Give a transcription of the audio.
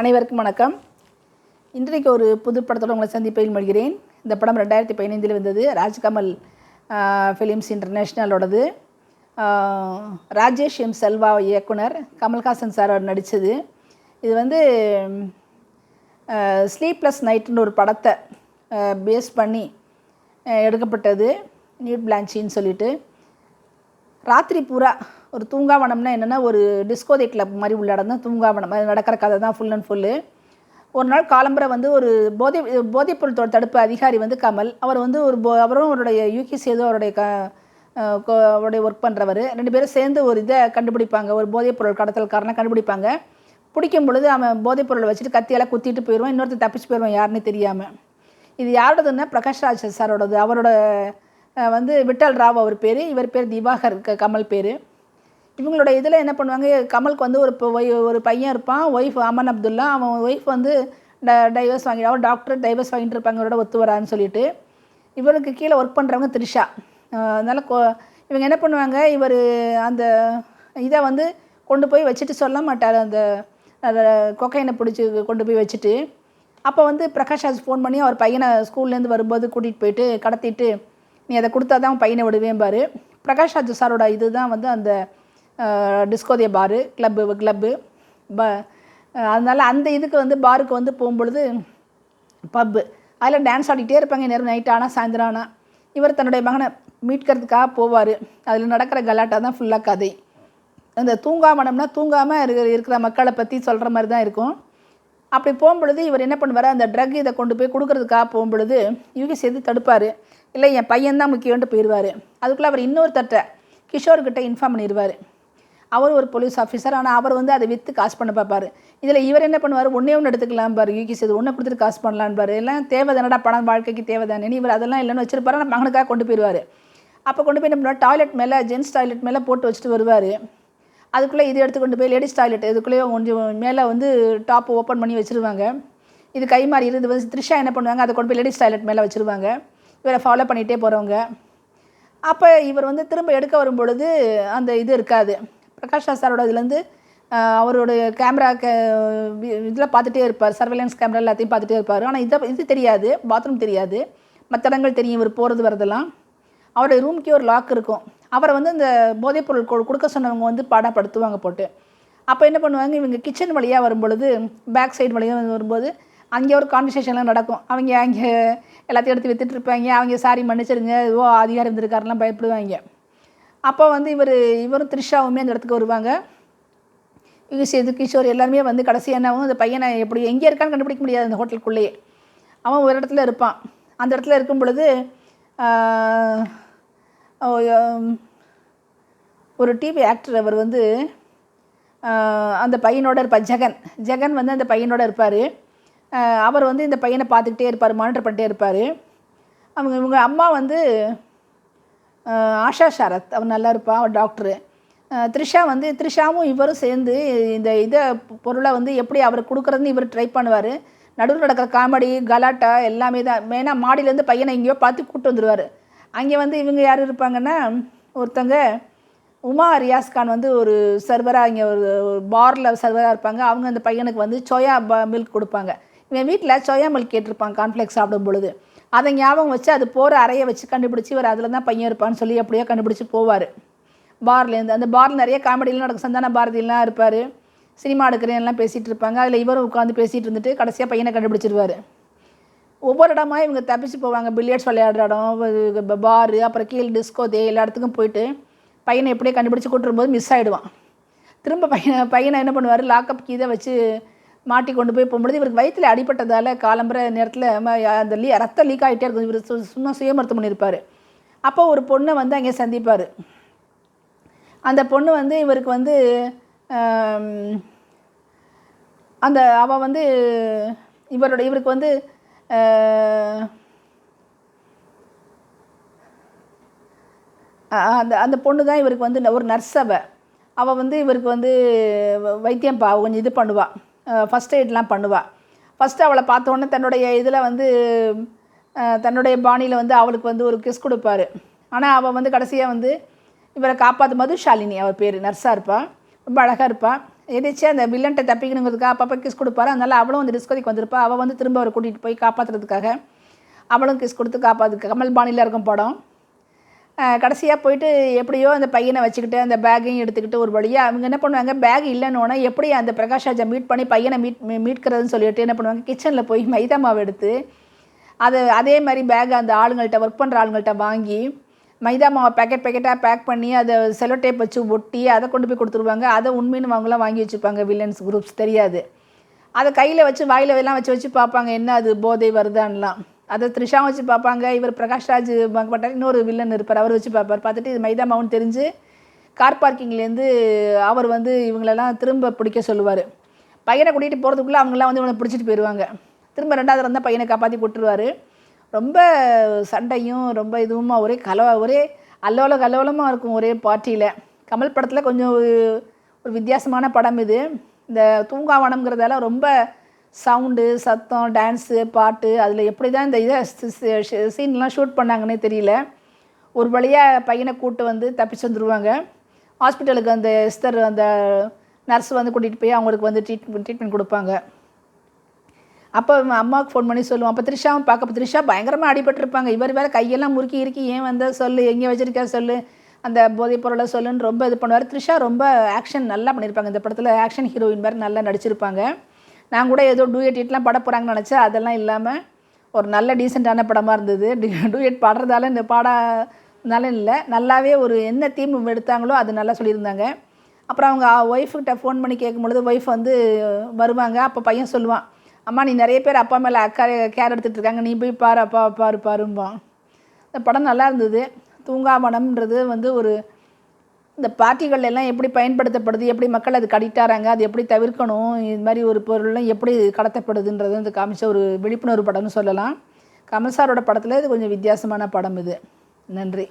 அனைவருக்கும் வணக்கம். இன்றைக்கு ஒரு புது படத்தோடு உங்களை சந்திப்பையில் மொழிகிறேன் இந்த படம் ரெண்டாயிரத்தி பதினைந்தில் வந்தது. ராஜ்கமல் ஃபிலிம்ஸ் இன்டர்நேஷ்னலோடது ராஜேஷ் எம் செல்வா இயக்குனர் கமல்ஹாசன் சார் அவர் நடித்தது இது வந்து ஸ்லீப்லெஸ் நைட்டுன்னு ஒரு படத்தை பேஸ் பண்ணி எடுக்கப்பட்டது. நியூட் பிளான்ச்சின்னு சொல்லிட்டு. ராத்திரி பூரா ஒரு தூங்காவனம்னா என்னென்னா ஒரு டிஸ்கோதே கிளப் மாதிரி உள்ள தூங்காவனம். அது நடக்கிற கதை தான் ஃபுல் அண்ட் ஃபுல்லு ஒரு நாள் காலம்பரை வந்து ஒரு போதை போதைப்பொருள் தடுப்பு அதிகாரி வந்து கமல். அவர் வந்து ஒரு போ அவரும் அவருடைய யூகி சேது அவருடைய க அவருடைய ஒர்க் பண்ணுறவர் ரெண்டு பேரும் சேர்ந்து ஒரு இதை கண்டுபிடிப்பாங்க. ஒரு போதைப்பொருள் கடத்தல்காரனை கண்டுபிடிப்பாங்க. பிடிக்கும் பொழுது அவன் போதைப்பொருளை வச்சுட்டு கத்தியால் குத்திட்டு போயிடுவான் இன்னொருத்தர் தப்பிச்சு போயிடுவான் யாருன்னு தெரியாமல் இது யாரோடதுன்னா பிரகாஷ் ராஜ் சாரோடது. அவரோட வந்து விட்டல் ராவ் அவர் பேர். இவர் பேர் திவாகர் க- கமல் பேர். இவங்களோட இதில் என்ன பண்ணுவாங்க கமலுக்கு வந்து ஒரு ஒய்- ஒரு பையன் இருப்பான் ஒய்ஃப் அமன் அப்துல்லா அவன் ஒய்ஃப் வந்து ட டைவர்ஸ் வாங்கி அவன் டாக்டர் டைவர்ஸ் வாங்கிட்டு இருப்பாங்க இவரோட ஒத்து வரான்னு சொல்லிட்டு. இவருக்கு கீழே ஒர்க் பண்ணுறவங்க த்ரிஷா. அதனால் கொ இவங்க என்ன பண்ணுவாங்க இவர் அந்த இதை வந்து கொண்டு போய் வச்சுட்டு சொல்ல மாட்டார் அந்த கொக்கைனை பிடிச்சி கொண்டு போய் வச்சுட்டு. அப்போ வந்து பிரகாஷ் ராஜ் ஃபோன் பண்ணி அவர் பையனை ஸ்கூல்லேருந்து வரும்போது கூட்டிகிட்டு போயிட்டு கடத்திட்டு நீ அதை கொடுத்தா தான் பையனை விடுவேன் பாரு. பிரகாஷ் ராஜ் சாரோட இது தான் வந்து அந்த டிஸ்கோதிய பாரு கிளப்பு கிளப்பு ப அதனால் அதனால அந்த இதுக்கு வந்து பாருக்கு வந்து போகும்பொழுது பப்பு அதில் டான்ஸ் ஆடிக்கிட்டே இருப்பாங்க நேரம் நைட் ஆனால் சாயந்தரம் ஆனால் இவர் தன்னுடைய மகனை மீட்கிறதுக்காக போவார். அதில் நடக்கிற கலாட்டா தான் ஃபுல்லாக கதை. அந்த தூங்காமனம்னா தூங்காமல் இருக்கிற இருக்கிற மக்களை பற்றி சொல்கிற மாதிரி தான் இருக்கும். அப்படி போகும்பொழுது இவர் என்ன பண்ணுவார்? அந்த ட்ரக் இதை கொண்டு போய் கொடுக்கறதுக்காக போகும்பொழுது யூகி சேர்த்து தடுப்பார். இல்லை என் பையன் தான் முக்கியம்ட்டு போயிடுவார் அதுக்குள்ளே அவர் இன்னொருத்தட்ட கிஷோர்கிட்ட இன்ஃபார்ம் பண்ணிடுவார் அவர் ஒரு போலீஸ் ஆஃபீஸர் ஆனால் அவர் வந்து அதை விற்று காசு பண்ண பார்ப்பார். இதில் இவர் என்ன பண்ணுவார்? ஒன்றே ஒன்று எடுத்துக்கலாம் பாரு யூகி சேது. ஒன்றை கொடுத்துட்டு காசு பண்ணலான்னு பாரு. எல்லாம் தேவைதானடா பணம் வாழ்க்கைக்கு தேவைதானே. இவர் அதெல்லாம் இல்லைன்னு வச்சிருப்பாரு ஆனால் மகனுக்காக கொண்டு போயிடுவார் அப்போ கொண்டு போய் என்ன பண்ணுவார்? டாய்லெட் மேலே ஜென்ஸ் டாய்லெட் மேலே போட்டு வச்சுட்டு வருவார். அதுக்குள்ளே இது எடுத்து கொண்டு போய் லேடிஸ் டாய்லெட் இதுக்குள்ளேயே கொஞ்சம் மேலே வந்து டாப் ஓப்பன் பண்ணி வச்சுருவாங்க. இது கை மாறி இருந்து வந்து த்ரிஷா என்ன பண்ணுவாங்க? அதை கொண்டு போய் லேடிஸ் டாய்லெட் மேலே வச்சுருவாங்க. இவரை ஃபாலோ பண்ணிகிட்டே போகிறவங்க அப்போ இவர் வந்து திரும்ப எடுக்க வரும்பொழுது அந்த இது இருக்காது. பிரகாஷ் சாரோட இதுலேருந்து அவருடைய கேமரா கே இதில் பார்த்துட்டே இருப்பார். சர்வேலன்ஸ் கேமரா எல்லாத்தையும் பார்த்துட்டே இருப்பார். ஆனால் இதை இது தெரியாது. பாத்ரூம் தெரியாது. மற்ற இடங்கள் தெரியும். இவர் போகிறது வரதெல்லாம் அவருடைய ரூம்க்கே ஒரு லாக் இருக்கும். அவரை வந்து இந்த போதைப்பொருள் கொ- கொடுக்க சொன்னவங்க வந்து பாடப்படுத்துவாங்க போட்டு. அப்போ என்ன பண்ணுவாங்க? இவங்க கிச்சன் வழியாக வரும்பொழுது பேக் சைடு வழியாக வரும்போது அங்கே ஒரு கான்வர்சேஷன்லாம் நடக்கும். அவங்க அங்கே எல்லாத்தையும் எடுத்து வித்துட்டு இருப்பாங்க. அவங்க சாரி மன்னிச்சிருங்க ஓ அதிகாரம் இருந்திருக்காருலாம் பயப்படுவாங்க. அப்போ வந்து இவர் இவரும் த்ரிஷாவுமே அந்த இடத்துக்கு வருவாங்க. யுகி சேது கிஷோர் எல்லாருமே வந்து கடைசி என்னாவும் அந்த பையனை எப்படி எங்கே இருக்கான்னு கண்டுபிடிக்க முடியாது அந்த ஹோட்டலுக்குள்ளேயே. அவன் ஒரு இடத்துல இருப்பான். அந்த இடத்துல இருக்கும் பொழுது ஒரு டிவி ஆக்டர் அவர் வந்து அந்த பையனோட இருப்பார் ஜெகன். ஜெகன் வந்து அந்த பையனோட இருப்பார். அவர் வந்து இந்த பையனை பார்த்துக்கிட்டே இருப்பார் மானிட்டர் பண்ணிட்டே இருப்பார். அவங்க இவங்க அம்மா வந்து ஆஷா சரத் அவன் நல்லா இருப்பான் அவன் டாக்டரு த்ரிஷா வந்து த்ரிஷாவும் இவரும் சேர்ந்து இந்த இதை பொருளை வந்து எப்படி அவர் கொடுக்குறதுன்னு இவர் ட்ரை பண்ணுவார். நடுவில் நடக்கிற காமெடி கலாட்டா எல்லாமே தான். மெயினாக மாடியிலேருந்து பையனை எங்கேயோ பார்த்து கூப்பிட்டு வந்துடுவார் அங்கே வந்து இவங்க யார் இருப்பாங்கன்னா ஒருத்தங்க உமா ரியாஸ் கான் வந்து ஒரு சர்வராக இங்கே ஒரு பாரில் சர்வராக இருப்பாங்க. அவங்க அந்த பையனுக்கு வந்து சோயா மில்க் கொடுப்பாங்க. இவன் வீட்டில் சோயா மில்க் கேட்டிருப்பான் கான்ஃப்ளெக்ஸ் சாப்பிடும் பொழுது. அதை ஞாபகம் வச்சு அது போகிற அறையை வச்சு கண்டுபிடிச்சி இவர் அதில் தான் பையன் இருப்பான்னு சொல்லி அப்படியே கண்டுபிடிச்சி போவார். பார்லேருந்து அந்த பாரில் நிறைய காமெடியெலாம் நடக்கும். சந்தான பாரதியெல்லாம் இருப்பார். சினிமா எடுக்கிறேன்லாம் பேசிகிட்டு இருப்பாங்க. அதில் இவரும் உட்காந்து பேசிகிட்டு இருந்துட்டு கடைசியாக பையனை கண்டுபிடிச்சிருவார். ஒவ்வொரு இடமா இவங்க தப்பிச்சு போவாங்க. பில்லியர்ட்ஸ் விளையாடுற இடம் பாரு அப்புறம் கீழ் டிஸ்கோ தே எல்லா இடத்துக்கும் போயிட்டு பையனை எப்படியே கண்டுபிடிச்சி கூட்டுரும்போது மிஸ் ஆகிடுவான் திரும்ப பையனை பையனை என்ன பண்ணுவார்? லாக்அப் கீதை வச்சு மாட்டி கொண்டு போய் போகும்பொழுது இவருக்கு வயிற்றில் அடிப்பட்டதால் காலம்புற நேரத்தில் அந்த லீ ரத்தம் லீக் ஆகிட்டே இருக்கும். இவர் சு- சும்மா சுயமருத்துவம் பண்ணியிருப்பார் அப்போ ஒரு பொண்ணை வந்து அங்கே சந்திப்பார். அந்த பொண்ணு வந்து இவருக்கு வந்து அந்த அவள் வந்து இவரோட இவருக்கு வந்து அந்த அந்த பொண்ணு தான் இவருக்கு வந்து ஒரு நர்ஸ் அவ. அவள் வந்து இவருக்கு வந்து வைத்தியம் பா கொஞ்சம் இது பண்ணுவாள் ஃபஸ்ட் எய்ட்லாம் பண்ணுவாள் ஃபஸ்ட்டு அவளை பார்த்தோன்னே தன்னுடைய இதில் வந்து தன்னுடைய பாணியில் வந்து அவளுக்கு வந்து ஒரு கிஸ் கொடுப்பாரு. ஆனால் அவள் வந்து கடைசியாக வந்து இவரை காப்பாற்று மதுஷாலினி அவள் பேர். நர்ஸாக இருப்பாள் ரொம்ப அழகாக இருப்பாள் எதிர்த்து அந்த வில்லன்ட்ட தப்பிக்கணுங்கிறதுக்காக அப்பப்போ கிஸ் கொடுப்பாரு. அதனால அவளும் வந்து டிஸ்கோதிக்கு வந்திருப்பா. அவள் வந்து திரும்ப அவரை கூட்டிகிட்டு போய் காப்பாற்றுறதுக்காக அவளும் கிஸ் கொடுத்து காப்பாற்று கமல் பாணியில் இருக்கும் படம். கடைசியாக போயிட்டு எப்படியோ அந்த பையனை வச்சுக்கிட்டு அந்த பேக்கையும் எடுத்துக்கிட்டு ஒரு வழியாக அவங்க என்ன பண்ணுவாங்க பேக் இல்லைன்னொன்னே எப்படி அந்த பிரகாஷாஜை மீட் பண்ணி பையனை மீட் மீட்கிறதுன்னு சொல்லிட்டு என்ன பண்ணுவாங்க கிச்சனில் போய் மைதா மாவு எடுத்து அது அதே மாதிரி பேக் அந்த ஆளுங்கள்ட்ட ஒர்க் பண்ணுற ஆளுங்கள்ட்ட வாங்கி மைதா மாவை பேக்கெட் பேக்கெட்டாக பேக் பண்ணி அதை செலோ டேப் வச்சு ஒட்டி அதை கொண்டு போய் கொடுத்துருவாங்க. அதை உண்மைன்னு அவங்களாம் வாங்கி வச்சுப்பாங்க வில்லன்ஸ் குரூப்ஸ் தெரியாது. அதை கையில் வச்சு வாயில் எல்லாம் வச்சு வச்சு பார்ப்பாங்க என்ன அது போதை வருதான்லாம். அதை த்ரிஷா வச்சு பார்ப்பாங்க. இவர் பிரகாஷ்ராஜ் பட்டார் இன்னொரு வில்லன் இருப்பார். அவர் வச்சு பார்ப்பார். பார்த்துட்டு இது மைதா மாவுன்னு தெரிஞ்சு கார் பார்க்கிங்லேருந்து அவர் வந்து இவங்களெல்லாம் திரும்ப பிடிக்க சொல்லுவார். பையனை கூட்டிகிட்டு போகிறதுக்குள்ளே அவங்களாம் வந்து இவனை பிடிச்சிட்டு போயிடுவாங்க திரும்ப ரெண்டாவது இருந்தால் பையனை காப்பாற்றி போட்டுருவார். ரொம்ப சண்டையும் ரொம்ப இதுவுமா ஒரே கலவா ஒரே அல்லோல கலவலமாக இருக்கும் ஒரே பார்ட்டியில். கமல் படத்தில் கொஞ்சம் ஒரு ஒரு வித்தியாசமான படம் இது. இந்த தூங்காவனம்ங்கிறதால ரொம்ப சவுண்டு சத்தம் டான்ஸு பாட்டு அதில் எப்படி தான் இந்த இதை சீன்லாம் ஷூட் பண்ணாங்கன்னே தெரியல. ஒரு வழியாக பையனை கூட்டு வந்து தப்பிச்சு வந்துடுவாங்க ஹாஸ்பிட்டலுக்கு அந்த எஸ்தர் அந்த நர்ஸ் வந்து கூட்டிகிட்டு போய் அவங்களுக்கு வந்து ட்ரீட்மெண்ட் ட்ரீட்மெண்ட் கொடுப்பாங்க. அப்போ அம்மாவுக்கு ஃபோன் பண்ணி சொல்லுவோம் அப்போ த்ரிஷாவும் பார்க்க அப்போ த்ரிஷா பயங்கரமாக அடிபட்டிருப்பாங்க. இவர் வேறு கையெல்லாம் முறுக்கி இறுக்கி ஏன் வந்த? சொல்லு எங்கே வச்சுருக்கா? சொல்லு. அந்த போதைப் பொருளை சொல்லுன்னு ரொம்ப இது பண்ணுவார். த்ரிஷா ரொம்ப ஆக்ஷன் நல்லா பண்ணியிருப்பாங்க இந்த படத்தில் ஆக்ஷன் ஹீரோயின் மாதிரி நல்லா நடிச்சிருப்பாங்க. நான் கூட ஏதோ டூயட் இட்லாம் பட போகிறாங்கன்னு நினச்சா அதெல்லாம் இல்லாமல் ஒரு நல்ல டீசெண்டான படமாக இருந்தது. டூயட் பாடுறதால இந்த பாடனால இல்லை. நல்லாவே ஒரு என்ன தீம் எடுத்தாங்களோ அது நல்லா சொல்லியிருந்தாங்க. அப்புறம் அவங்க ஒய்ஃப்கிட்ட ஃபோன் பண்ணி கேட்கும் பொழுது ஒய்ஃப் வந்து வருவாங்க. அப்போ பையன் சொல்லுவான் அம்மா நீ நிறைய பேர் அப்பா மேலே அக்கா கேர் எடுத்துகிட்டு இருக்காங்க. நீ போய் பாரு அப்பா பாரு பாரும்பான். இந்த படம் நல்லா இருந்தது. தூங்காமணம்ன்றது வந்து ஒரு இந்த பார்ட்டிகள் எல்லாம் எப்படி பயன்படுத்தப்படுது எப்படி மக்கள் அதுக்கு அடிக்டாராங்க அது எப்படி தவிர்க்கணும் இது மாதிரி ஒரு பொருள்லாம் எப்படி கடத்தப்படுதுன்றது வந்து காமிச்ச ஒரு விழிப்புணர்வு படம்னு சொல்லலாம். கமல் சாரோட படத்தில் இது கொஞ்சம் வித்தியாசமான படம் இது. நன்றி.